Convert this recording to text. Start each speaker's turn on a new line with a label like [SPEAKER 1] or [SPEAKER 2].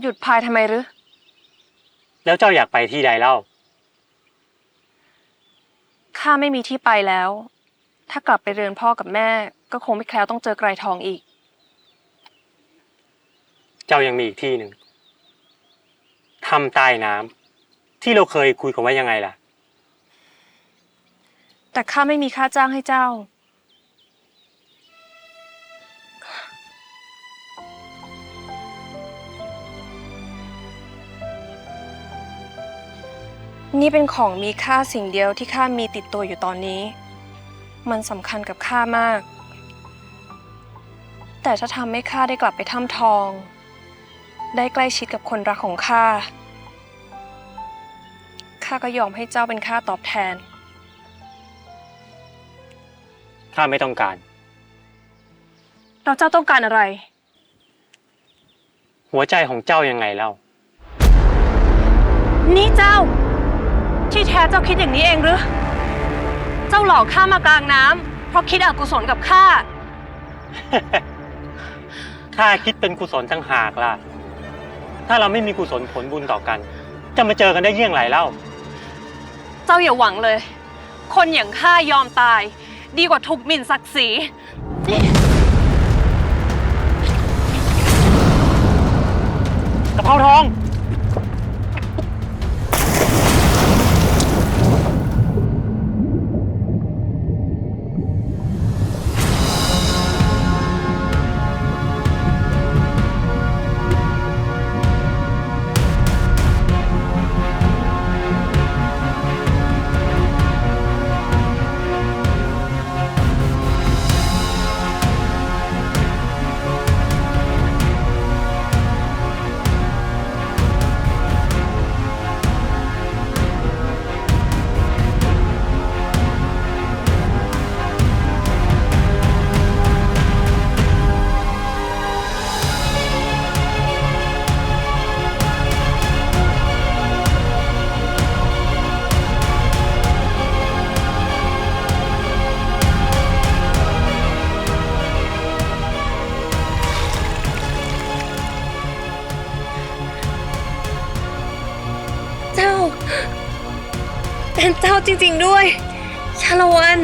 [SPEAKER 1] หยุดพายทำไมหรือ
[SPEAKER 2] แล้วเจ้าอยากไปที่ใดเล่า
[SPEAKER 1] ข้าไม่มีที่ไปแล้ว ถ้ากลับไปเรือนพ่อกับแม่ ก็คงไม่แคล้วต้องเจอไกรทองอีก
[SPEAKER 2] เจ้ายังมีอีกที่หนึ่งทำใต้น้ำที่เราเคยคุยกันไว้ยังไงล่ะ
[SPEAKER 1] แต่ข้าไม่มีค่าจ้างให้เจ้า นี่เป็นของมีค่าสิ่งเดียวที่ข้ามีติดตัวอยู่ตอนนี้ มันสำคัญกับข้ามาก แต่ถ้าทำให้ข้าได้กลับไปถ้ำทอง ได้ใกล้ชิดกับคนรักของข้า ข้าก็ยอมให้เจ้าเป็นค่าตอบแทน
[SPEAKER 2] ข้าไม่ต้องการ
[SPEAKER 1] เราเจ้าต้องการอะไร
[SPEAKER 2] หัวใจของเจ้ายังไงเล่า
[SPEAKER 1] นี่เจ้าที่แท้ เจ้าคิดอย่างนี้เองหรือ เจ้าหลอกข้ามากลางน้ำเพราะคิดอกุศลกับข้า
[SPEAKER 2] ข้าคิดเป็นกุศลทั้งหากล่ะ ถ้าเราไม่มีกุศลผลบุญต่อกัน จะมาเจอกันได้เยี่ยงไรเล่า
[SPEAKER 1] เจ้าอย่าหวังเลย คนอย่างข้ายอมตาย ดีกว่าถูกหมิ่นศักดิ์ศรี
[SPEAKER 2] กระเพราทอง
[SPEAKER 1] เจ้า เป็นเจ้าจริงๆด้วย ชาละวัน